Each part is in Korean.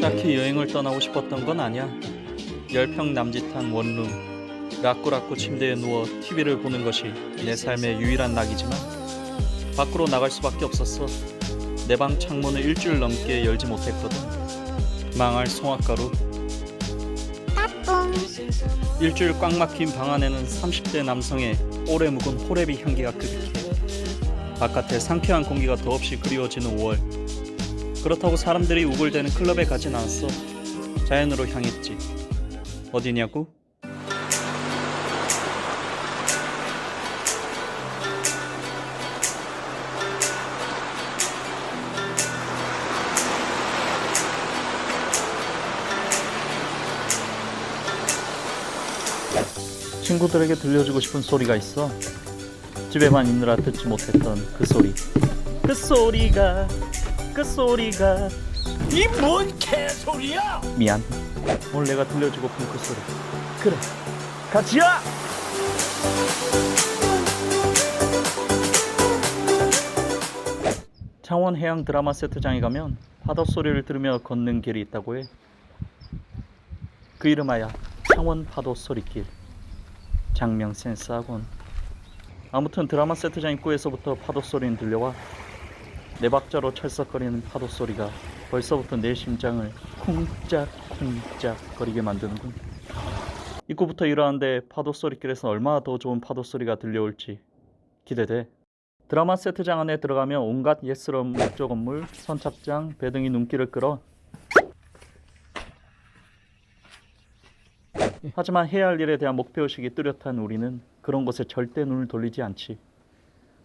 딱히 여행을 떠나고 싶었던 건 아니야. 열평 남짓한 원룸, 라꾸라꾸 침대에 누워 TV를 보는 것이 내 삶의 유일한 낙이지만 밖으로 나갈 수밖에 없었어. 내 방 창문을 일주일 넘게 열지 못했거든. 망할 송악가루. 일주일 꽉 막힌 방 안에는 30대 남성의 오래 묵은 호레비 향기가 그득해. 바깥에 상쾌한 공기가 더없이 그리워지는 5월. 그렇다고 사람들이 우글대는 클럽에 가진 않았어. 자연으로 향했지. 어디냐고? 친구들에게 들려주고 싶은 소리가 있어. 집에만 있느라 듣지 못했던 그 소리. 그 소리가, 그 소리가 이 뭔 개소리야! 미안. 오늘 내가 들려주고픈 그 소리. 그래. 같이야! 창원 해양 드라마 세트장에 가면 파도 소리를 들으며 걷는 길이 있다고 해. 그 이름하여 창원 파도 소리길. 장명 센스하군. 아무튼 드라마 세트장 입구에서부터 파도 소리는 들려와. 네 박자로 철썩거리는 파도 소리가 벌써부터 내 심장을 쿵짝쿵짝 거리게 만드는군. 입구부터 이러한데 파도 소리길에서 얼마나 더 좋은 파도 소리가 들려올지 기대돼. 드라마 세트장 안에 들어가면 온갖 예스러운 목조 건물, 선착장, 배 등이 눈길을 끌어. 하지만 해야 할 일에 대한 목표의식이 뚜렷한 우리는 그런 곳에 절대 눈을 돌리지 않지.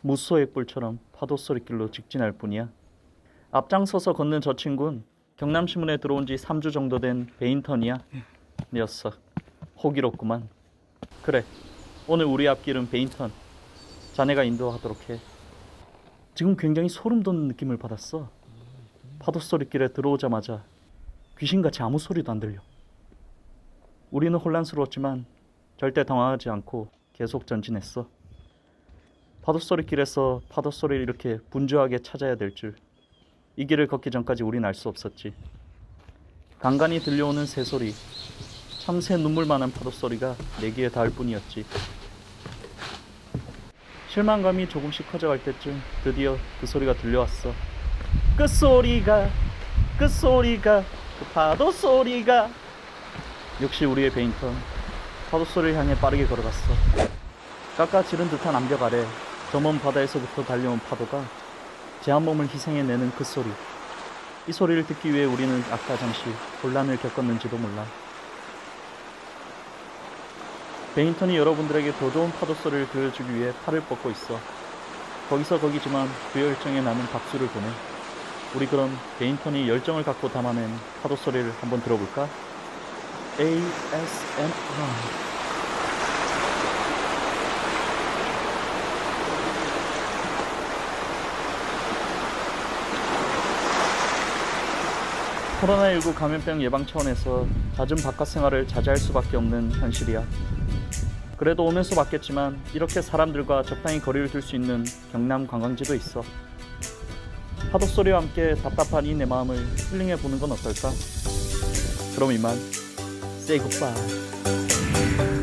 무소의 뿔처럼 파도 소리길로 직진할 뿐이야. 앞장서서 걷는 저 친구는 경남신문에 들어온 지 3주 정도 된 베인턴이야. 녀석, 호기롭구만. 그래, 오늘 우리 앞길은 베인턴. 자네가 인도하도록 해. 지금 굉장히 소름 돋는 느낌을 받았어. 파도 소리길에 들어오자마자 귀신같이 아무 소리도 안 들려. 우리는 혼란스러웠지만 절대 당황하지 않고 계속 전진했어. 파도 소리 길에서 파도 소리를 이렇게 분주하게 찾아야 될 줄. 이 길을 걷기 전까지 우린 알 수 없었지. 간간히 들려오는 새소리, 참새 눈물만한 파도 소리가 내 귀에 닿을 뿐이었지. 실망감이 조금씩 커져갈 때쯤 드디어 그 소리가 들려왔어. 그 소리가, 그 소리가, 그 파도 소리가. 역시 우리의 베인턴. 파도 소리를 향해 빠르게 걸어갔어. 깎아 지른 듯한 암벽 아래 저 먼 바다에서부터 달려온 파도가 제 한 몸을 희생해내는 그 소리. 이 소리를 듣기 위해 우리는 아까 잠시 혼란을 겪었는지도 몰라. 베인턴이 여러분들에게 더 좋은 파도 소리를 들려주기 위해 팔을 뻗고 있어. 거기서 거기지만 그 열정에 나는 박수를 보내. 우리 그럼 베인턴이 열정을 갖고 담아낸 파도 소리를 한번 들어볼까? ASMR. 코로나19 감염병 예방 차원에서 잦은 바깥 생활을 자제할 수밖에 없는 현실이야. 그래도 오면서 봤겠지만 이렇게 사람들과 적당히 거리를 둘 수 있는 경남 관광지도 있어. 파도 소리와 함께 답답한 이 내 마음을 힐링해 보는 건 어떨까? 그럼 이만 say goodbye.